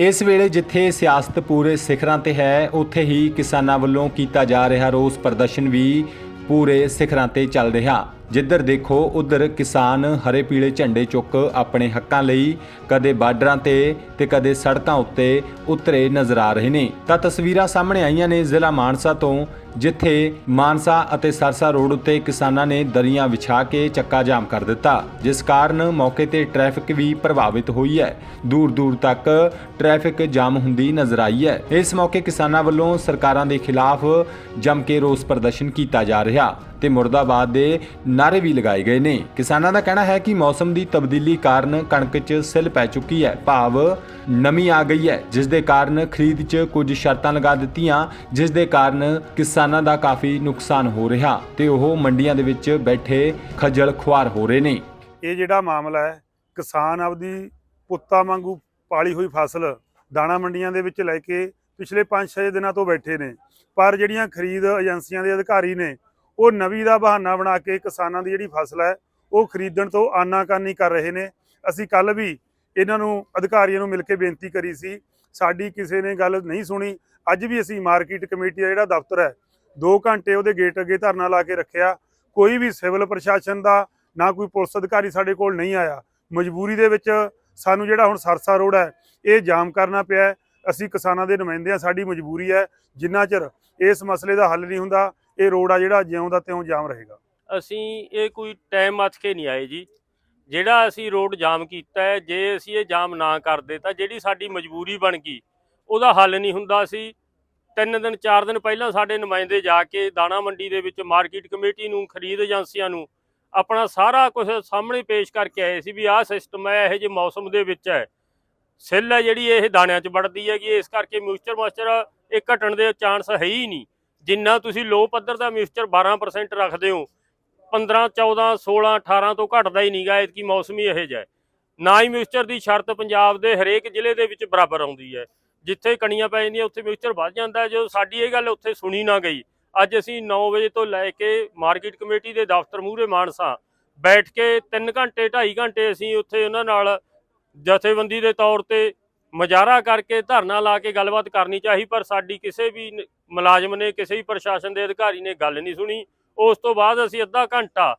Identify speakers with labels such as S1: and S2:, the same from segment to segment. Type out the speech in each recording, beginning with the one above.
S1: ਇਸ ਵੇਲੇ ਜਿੱਥੇ ਸਿਆਸਤ ਪੂਰੇ ਸਿਖਰਾਂ ਤੇ ਹੈ, ਉੱਥੇ ਹੀ ਕਿਸਾਨਾਂ ਵੱਲੋਂ ਕੀਤਾ ਜਾ ਰਿਹਾ ਰੋਸ ਪ੍ਰਦਰਸ਼ਨ ਵੀ ਪੂਰੇ ਸਿਖਰਾਂ ਤੇ ਚੱਲ ਰਿਹਾ। ਜਿੱਧਰ ਦੇਖੋ, ਉਧਰ ਕਿਸਾਨ ਹਰੇ ਪੀਲੇ ਝੰਡੇ ਚੁੱਕ ਆਪਣੇ ਹੱਕਾਂ ਲਈ ਕਦੇ ਬਾਰਡਰਾਂ ਤੇ ਤੇ ਕਦੇ ਸੜਕਾਂ ਉੱਤੇ ਉਤਰੇ ਨਜ਼ਰ ਆ ਰਹੇ ਨੇ। ਤਾਂ ਤਸਵੀਰਾਂ ਸਾਹਮਣੇ ਆਈਆਂ ਨੇ ਜ਼ਿਲ੍ਹਾ ਮਾਨਸਾ ਤੋਂ, ਜਿੱਥੇ ਮਾਨਸਾ ਅਤੇ ਸਰਸਾ ਰੋਡ ਉੱਤੇ ਕਿਸਾਨਾਂ ਨੇ ਦਰੀਆਂ ਵਿਛਾ ਕੇ ਚੱਕਾ ਜਾਮ ਕਰ ਦਿੱਤਾ, ਜਿਸ ਕਾਰਨ ਮੌਕੇ ਤੇ ਟ੍ਰੈਫਿਕ ਵੀ ਪ੍ਰਭਾਵਿਤ ਹੋਈ ਹੈ। ਦੂਰ ਦੂਰ ਤੱਕ ਟ੍ਰੈਫਿਕ ਜਾਮ ਹੁੰਦੀ ਨਜ਼ਰ ਆਈ ਹੈ। ਇਸ ਮੌਕੇ ਕਿਸਾਨਾਂ ਵੱਲੋਂ ਸਰਕਾਰਾਂ ਦੇ ਖਿਲਾਫ ਜਮ ਕੇ ਰੋਸ ਪ੍ਰਦਰਸ਼ਨ ਕੀਤਾ ਜਾ ਰਿਹਾ। ਤੇ ਮੁਰਦਾਬਾਦ ਦੇ ਨਾਰੇ ਵੀ ਲਗਾਏ ਗਏ ਨੇ। ਕਿਸਾਨਾਂ ਦਾ ਕਹਿਣਾ ਹੈ ਕਿ ਮੌਸਮ ਦੀ ਤਬਦੀਲੀ ਕਾਰਨ ਕਣਕ 'ਚ ਸਿੱਲ ਪੈ ਚੁੱਕੀ ਹੈ। ਭਾਵ ਨਮੀ ਆ ਗਈ ਹੈ, ਜਿਸ ਦੇ ਕਾਰਨ ਖਰੀਦ 'ਚ ਕੁਝ ਸ਼ਰਤਾਂ ਲਗਾ ਦਿੱਤੀਆਂ, ਜਿਸ ਦੇ ਕਾਰਨ ਕਿਸਾਨਾਂ ਦਾ ਕਾਫੀ ਨੁਕਸਾਨ ਹੋ ਰਿਹਾ ਤੇ ਉਹ ਮੰਡੀਆਂ ਦੇ ਵਿੱਚ ਬੈਠੇ ਖੱਜਲ ਖੁਆਰ ਹੋ ਰਹੇ ਨੇ।
S2: ਇਹ ਜਿਹੜਾ ਮਾਮਲਾ ਹੈ, ਕਿਸਾਨ ਆਪਦੀ ਪੁੱਤਾਂ ਵਾਂਗੂ ਪਾਲੀ ਹੋਈ ਫਸਲ ਦਾਣਾ ਮੰਡੀਆਂ ਦੇ ਵਿੱਚ ਲੈ ਕੇ ਪਿਛਲੇ 5-6 ਦਿਨਾਂ ਤੋਂ ਬੈਠੇ ਨੇ। ਪਰ ਜਿਹੜੀਆਂ ਖਰੀਦ ਏਜੰਸੀਆਂ ਦੇ ਅਧਿਕਾਰੀ ਨੇ ਉਹ ਨਵੀਂ ਦਾ ਬਹਾਨਾ ਬਣਾ ਕੇ ਕਿਸਾਨਾਂ ਦੀ ਜਿਹੜੀ ਫਸਲ ਹੈ, ਉਹ ਖਰੀਦਣ ਤੋਂ ਆਨਾਕਾਨੀ ਕਰ ਰਹੇ ਨੇ। ਅਸੀਂ ਕੱਲ ਵੀ ਇਹਨਾਂ ਨੂੰ, ਅਧਿਕਾਰੀਆਂ ਨੂੰ ਮਿਲ ਕੇ ਬੇਨਤੀ ਕਰੀ ਸੀ। ਸਾਡੀ ਕਿਸੇ ਨੇ ਗੱਲ ਨਹੀਂ ਸੁਣੀ। ਅੱਜ ਵੀ ਅਸੀਂ ਮਾਰਕੀਟ ਕਮੇਟੀ ਦਾ ਜਿਹੜਾ ਦਫ਼ਤਰ ਹੈ 2 ਘੰਟੇ ਉਹਦੇ ਗੇਟ ਅੱਗੇ ਧਰਨਾ ਲਾ ਕੇ ਰੱਖਿਆ। ਕੋਈ ਵੀ ਸਿਵਲ ਪ੍ਰਸ਼ਾਸਨ ਦਾ ਨਾ ਕੋਈ ਪੁਲਿਸ ਅਧਿਕਾਰੀ ਸਾਡੇ ਕੋਲ ਨਹੀਂ ਆਇਆ। ਮਜਬੂਰੀ ਦੇ ਵਿੱਚ ਸਾਨੂੰ ਜਿਹੜਾ ਹੁਣ ਸਰਸਾ ਰੋਡ ਹੈ, ਇਹ ਜਾਮ ਕਰਨਾ ਪਿਆ ਅਸੀਂ ਕਿਸਾਨਾਂ ਦੇ ਨੁਮਾਇੰਦੇ ਹਾਂ ਸਾਡੀ ਮਜਬੂਰੀ ਹੈ। ਜਿੰਨਾ ਚਿਰ ਇਸ ਮਸਲੇ ਦਾ ਹੱਲ ਨਹੀਂ ਹੁੰਦਾ ਇਹ ਰੋਡ ਆ ਜਿਹੜਾ ਜਿਉਂ ਦਾ ਤਿਉਂ ਜਾਮ ਰਹੇਗਾ।
S3: ਅਸੀਂ ਇਹ ਕੋਈ ਟਾਈਮ ਮੱਥ ਕੇ ਨਹੀਂ ਆਏ ਜੀ। ਜਿਹੜਾ ਅਸੀਂ ਰੋਡ ਜਾਮ ਕੀਤਾ ਹੈ, ਜੇ ਅਸੀਂ ਇਹ ਜਾਮ ਨਾ ਕਰਦੇ ਤਾਂ ਜਿਹੜੀ ਸਾਡੀ ਮਜਬੂਰੀ ਬਣ ਗਈ, ਉਹਦਾ ਹੱਲ ਨਹੀਂ ਹੁੰਦਾ ਸੀ। ਤਿੰਨ ਦਿਨ, ਚਾਰ ਦਿਨ ਪਹਿਲਾਂ ਸਾਡੇ ਨੁਮਾਇੰਦੇ ਜਾ ਕੇ ਦਾਣਾ ਮੰਡੀ ਦੇ ਵਿੱਚ ਮਾਰਕੀਟ ਕਮੇਟੀ ਨੂੰ, ਖਰੀਦ ਏਜੰਸੀਆਂ ਨੂੰ ਆਪਣਾ ਸਾਰਾ ਕੁਝ ਸਾਹਮਣੇ ਪੇਸ਼ ਕਰਕੇ ਆਏ ਸੀ ਵੀ ਆਹ ਸਿਸਟਮ ਹੈ, ਇਹ ਜੇ ਮੌਸਮ ਦੇ ਵਿੱਚ ਹੈ। ਸਿੱਲ ਹੈ ਜਿਹੜੀ, ਇਹ ਦਾਣਿਆਂ 'ਚ ਵੜਦੀ ਹੈਗੀ, ਇਸ ਕਰਕੇ ਮਿਕਸਚਰ ਮਾਸਚਰ ਇਹ ਘਟਣ ਦੇ ਚਾਂਸ ਹੈ ਹੀ ਨਹੀਂ। ਜਿੰਨਾ ਤੁਸੀਂ ਲੋ ਪੱਧਰ ਦਾ ਮਿਕਸਚਰ 12% ਰੱਖਦੇ ਹੋ 15 14 16 18 ਤੋਂ ਘਟਦਾ ਹੀ ਨਹੀਂਗਾ ਇਤਕੀ ਮੌਸਮੀ ਇਹ ਜਿਹਾ ਨਾ ਹੀ ਮਿਕਸਚਰ ਦੀ ਸ਼ਰਤ ਪੰਜਾਬ ਦੇ ਹਰੇਕ ਜ਼ਿਲ੍ਹੇ ਦੇ ਵਿੱਚ ਬਰਾਬਰ ਆਉਂਦੀ ਹੈ। ਜਿੱਥੇ ਕਣੀਆਂ ਪੈ ਜਾਂਦੀਆਂ, ਉੱਥੇ ਮਿਕਸਚਰ ਵੱਧ ਜਾਂਦਾ ਜੋ ਸਾਡੀ ਇਹ ਗੱਲ ਉੱਥੇ ਸੁਣੀ ਨਾ ਗਈ, ਅੱਜ ਅਸੀਂ 9 ਵਜੇ ਤੋਂ ਲੈ ਕੇ ਮਾਰਕੀਟ ਕਮੇਟੀ ਦੇ ਦਫ਼ਤਰ ਮੂਹਰੇ ਮਾਨਸਾ, ਬੈਠ ਕੇ 3 ਘੰਟੇ 2.5 ਘੰਟੇ ਅਸੀਂ ਉੱਥੇ ਉਹਨਾਂ ਨਾਲ ਜਥੇਬੰਦੀ ਦੇ ਤੌਰ ਤੇ ਮਜਾਰਾ ਕਰਕੇ ਧਰਨਾ ਲਾ ਕੇ ਗੱਲਬਾਤ ਕਰਨੀ ਚਾਹੀ, ਪਰ ਸਾਡੀ ਕਿਸੇ ਵੀ ਮੁਲਾਜ਼ਮ ਨੇ, ਕਿਸੇ ਵੀ ਪ੍ਰਸ਼ਾਸਨ ਦੇ ਅਧਿਕਾਰੀ ਨੇ ਗੱਲ ਨਹੀਂ ਸੁਣੀ। ਉਸ ਤੋਂ ਬਾਅਦ ਅਸੀਂ ਅੱਧਾ ਘੰਟਾ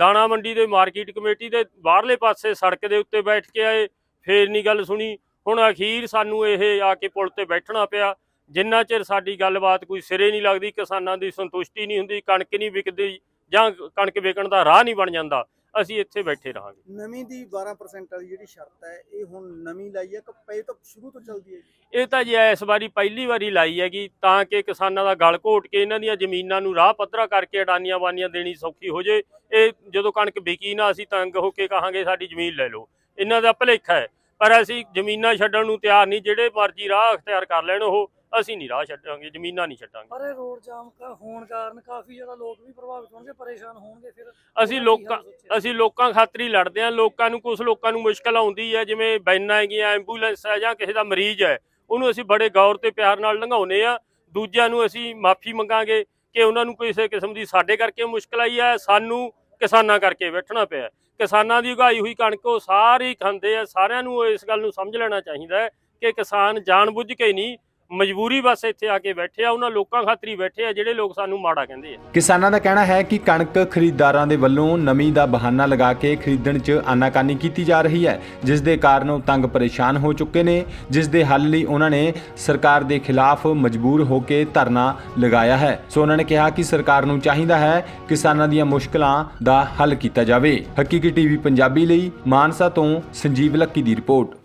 S3: ਦਾਣਾ ਮੰਡੀ ਦੇ ਮਾਰਕੀਟ ਕਮੇਟੀ ਦੇ ਬਾਹਰਲੇ ਪਾਸੇ ਸੜਕ ਦੇ ਉੱਤੇ ਬੈਠ ਕੇ ਆਏ, ਫੇਰ ਨਹੀਂ ਗੱਲ ਸੁਣੀ। ਹੁਣ ਅਖੀਰ ਸਾਨੂੰ ਇਹ ਆ ਕੇ ਪੁਲ ਤੇ ਬੈਠਣਾ ਪਿਆ। ਜਿੰਨਾ ਚਿਰ ਸਾਡੀ ਗੱਲਬਾਤ ਕੋਈ ਸਿਰੇ ਨਹੀਂ ਲੱਗਦੀ, ਕਿਸਾਨਾਂ ਦੀ ਸੰਤੁਸ਼ਟੀ ਨਹੀਂ ਹੁੰਦੀ, ਕਣਕ ਨਹੀਂ ਵਿਕਦੀ ਜਾਂ ਕਣਕ ਵਿਕਣ ਦਾ ਰਾਹ ਨਹੀਂ ਬਣ ਜਾਂਦਾ ਅਸੀਂ ਇੱਥੇ ਬੈਠੇ ਰਹਾਂਗੇ।
S4: ਨਵੀਂ ਦੀ 12% ਵਾਲੀ ਜਿਹੜੀ ਸ਼ਰਤ ਹੈ ਇਹ ਹੁਣ ਨਵੀਂ ਲਾਈ ਹੈ ਕਿ ਪਹਿਲੇ ਤੋਂ ਸ਼ੁਰੂ ਤੋਂ ਚੱਲਦੀ ਹੈ
S3: ਇਹ ਤਾਂ ਜੀ ਇਸ ਵਾਰੀ ਪਹਿਲੀ ਵਾਰੀ ਲਾਈ ਹੈਗੀ ਤਾਂ ਕਿ ਕਿਸਾਨਾਂ ਦਾ ਗਲ ਘੋਟ ਕੇ ਇਹਨਾਂ ਦੀਆਂ ਜ਼ਮੀਨਾਂ ਨੂੰ ਰਾਹ ਪੱਧਰਾ ਕਰਕੇ ਅਡਾਨੀਆਂ ਬਾਨੀਆਂ ਦੇਣੀ ਸੌਖੀ ਹੋ ਜੇ। ਇਹ ਜਦੋਂ ਕਣਕ ਵਿਕੀ ਨਾ ਅਸੀਂ ਤੰਗ ਹੋ ਕੇ ਕਹਾਂਗੇ ਸਾਡੀ ਜ਼ਮੀਨ ਲੈ ਲਓ। ਇਹਨਾਂ ਦਾ ਭਲੇਖਾ ਹੈ। ਪਰ ਅਸੀਂ ਜ਼ਮੀਨਾਂ ਛੱਡਣ ਨੂੰ ਤਿਆਰ ਨਹੀਂ ਜਿਹੜੇ ਮਰਜ਼ੀ ਰਾਹ ਅਖਤਿਆਰ ਕਰ ਲੈਣ ਉਹ। ਅਸੀਂ ਨਹੀਂ ਰਾਹ ਛੱਡਾਂਗੇ ਜ਼ਮੀਨਾਂ ਨਹੀਂ ਛੱਡਾਂਗੇ।
S5: ਪਰ ਇਹ ਰੋਡ ਜਾਮ ਕਾ ਹੋਣ ਕਾਰਨ ਕਾਫੀ ਜ਼ਿਆਦਾ ਲੋਕ ਵੀ ਪ੍ਰਭਾਵਿਤ ਹੋਣਗੇ ਪਰੇਸ਼ਾਨ ਹੋਣਗੇ ਫਿਰ
S3: ਅਸੀਂ ਲੋਕਾਂ
S5: ਸੋਚਿਆ?
S3: ਅਸੀਂ ਲੋਕਾਂ ਖਾਤਰ ਹੀ ਲੜਦੇ ਹਾਂ ਲੋਕਾਂ ਨੂੰ ਕੁਝ ਲੋਕਾਂ ਨੂੰ ਮੁਸ਼ਕਲ ਆਉਂਦੀ ਹੈ ਜਿਵੇਂ ਬੈਨਾਂ ਹੈਗੀਆਂ ਐਂਬੂਲੈਂਸ ਹੈ ਜਾਂ ਕਿਸੇ ਦਾ ਮਰੀਜ਼ ਹੈ ਉਹਨੂੰ ਅਸੀਂ ਬੜੇ ਗੌਰ ਤੇ ਪਿਆਰ ਨਾਲ ਲੰਘਾਉਨੇ ਆ ਦੂਜਿਆਂ ਨੂੰ ਅਸੀਂ ਮਾਫੀ ਮੰਗਾਂਗੇ ਕਿ ਉਹਨਾਂ ਨੂੰ ਕਿਸੇ ਕਿਸਮ ਦੀ ਸਾਡੇ ਕਰਕੇ ਮੁਸ਼ਕਲ ਆਈ ਹੈ ਸਾਨੂੰ ਕਿਸਾਨਾਂ ਕਰਕੇ ਬੈਠਣਾ ਪਿਆ ਕਿਸਾਨਾਂ ਦੀ ਉਗਾਈ ਹੋਈ ਕਣਕ ਉਹ ਸਾਰੇ ਹੀ ਖਾਂਦੇ ਆ ਸਾਰਿਆਂ ਨੂੰ ਇਸ ਗੱਲ ਨੂੰ ਸਮਝ ਲੈਣਾ ਚਾਹੀਦਾ ਹੈ ਕਿ ਕਿਸਾਨ ਜਾਣਬੁੱਝ ਕੇ ਨਹੀਂ ਮਜਬੂਰੀ ਬਸ ਇੱਥੇ ਆ ਕੇ ਬੈਠੇ ਆ, ਉਹਨਾਂ ਲੋਕਾਂ ਖਾਤਰ ਬੈਠੇ ਆ, ਜਿਹੜੇ ਲੋਕ ਸਾਨੂੰ ਮਾੜਾ ਕਹਿੰਦੇ ਆ।
S1: ਕਿਸਾਨਾਂ ਦਾ ਕਹਿਣਾ ਹੈ ਕਿ ਕਣਕ ਖਰੀਦਦਾਰਾਂ ਦੇ ਵੱਲੋਂ ਨਮੀ ਦਾ ਬਹਾਨਾ ਲਗਾ ਕੇ ਖਰੀਦਣ 'ਚ ਆਨਾਕਾਨੀ ਕੀਤੀ ਜਾ ਰਹੀ ਹੈ, ਜਿਸ ਦੇ ਕਾਰਨ ਉਹ ਤੰਗ ਪਰੇਸ਼ਾਨ ਹੋ ਚੁੱਕੇ ਨੇ, ਜਿਸ ਦੇ ਹੱਲ ਲਈ ਉਹਨਾਂ ਨੇ ਸਰਕਾਰ ਦੇ ਖਿਲਾਫ ਮਜਬੂਰ ਹੋ ਕੇ ਧਰਨਾ ਲਗਾਇਆ ਹੈ। ਸੋ ਉਹਨਾਂ ਨੇ ਕਿਹਾ ਕਿ ਸਰਕਾਰ ਨੂੰ ਚਾਹੀਦਾ ਹੈ ਕਿਸਾਨਾਂ ਦੀਆਂ ਮੁਸ਼ਕਲਾਂ ਦਾ ਹੱਲ ਕੀਤਾ ਜਾਵੇ। ਹਕੀਕੀ ਟੀਵੀ ਪੰਜਾਬੀ ਲਈ ਮਾਨਸਾ ਤੋਂ ਸੰਜੀਵ ਲੱਕੀ ਦੀ ਰਿਪੋਰਟ।